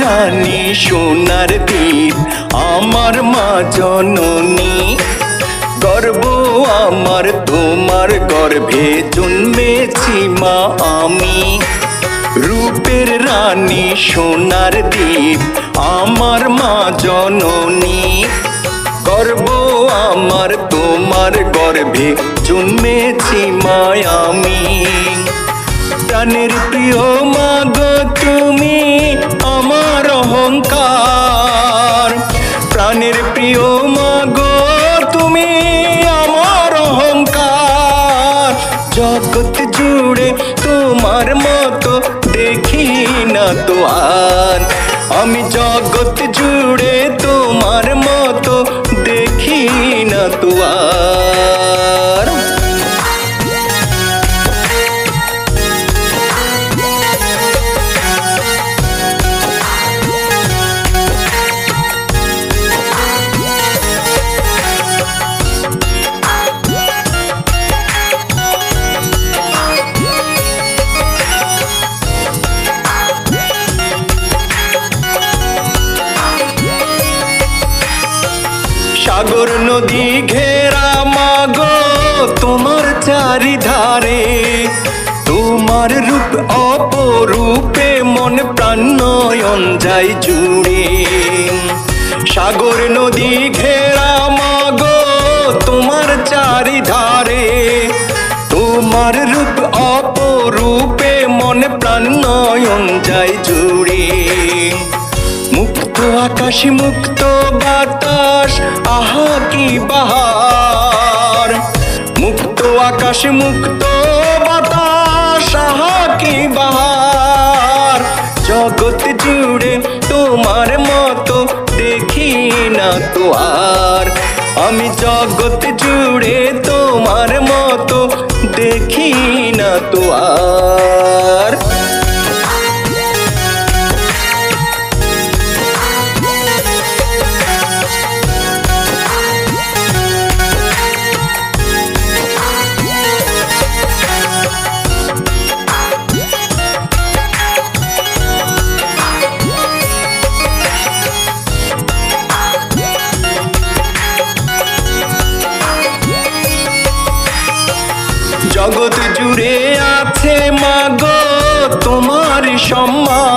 রানী সোনার দ্বীপ আমার মা জননী। গর্ব আমার, তোমার গর্ভে জন্মেছি মা আমি। রূপের রানী সোনার দ্বীপ আমার মা জননী। গর্ব আমার তোমার গর্ভে জন্মেছি মায়ামি প্রাণের প্রিয় মাগ তুমি আমার অহংকার। প্রাণের প্রিয় মাগ তুমি আমার অহংকার। জগৎ জুড়ে তোমার মতো দেখি না তো আর। আমি জগৎ জুড়ে সাগর নদী ঘেরা মাগো তোমার চারিধারে। তোমার রূপ অপরূপে মন প্রাণ যায় জুড়ে। সাগর নদী ঘেরা মাগো তোমার চারিধারে। তোমার রূপ অপরূপে মন প্রাণ যায় জুড়ে। আকাশ মুক্ত বাতাস, আহা কি বাহার। মুক্ত আকাশ মুক্ত বাতাস, আহা কি বাহার। জগৎ জুড়ে তোমার মতো দেখি না তো আর। আমি জগৎ জুড়ে তোমার মতো দেখি না তো আর। জগৎ জুড়ে আছে মাগো তোমার সম্মান।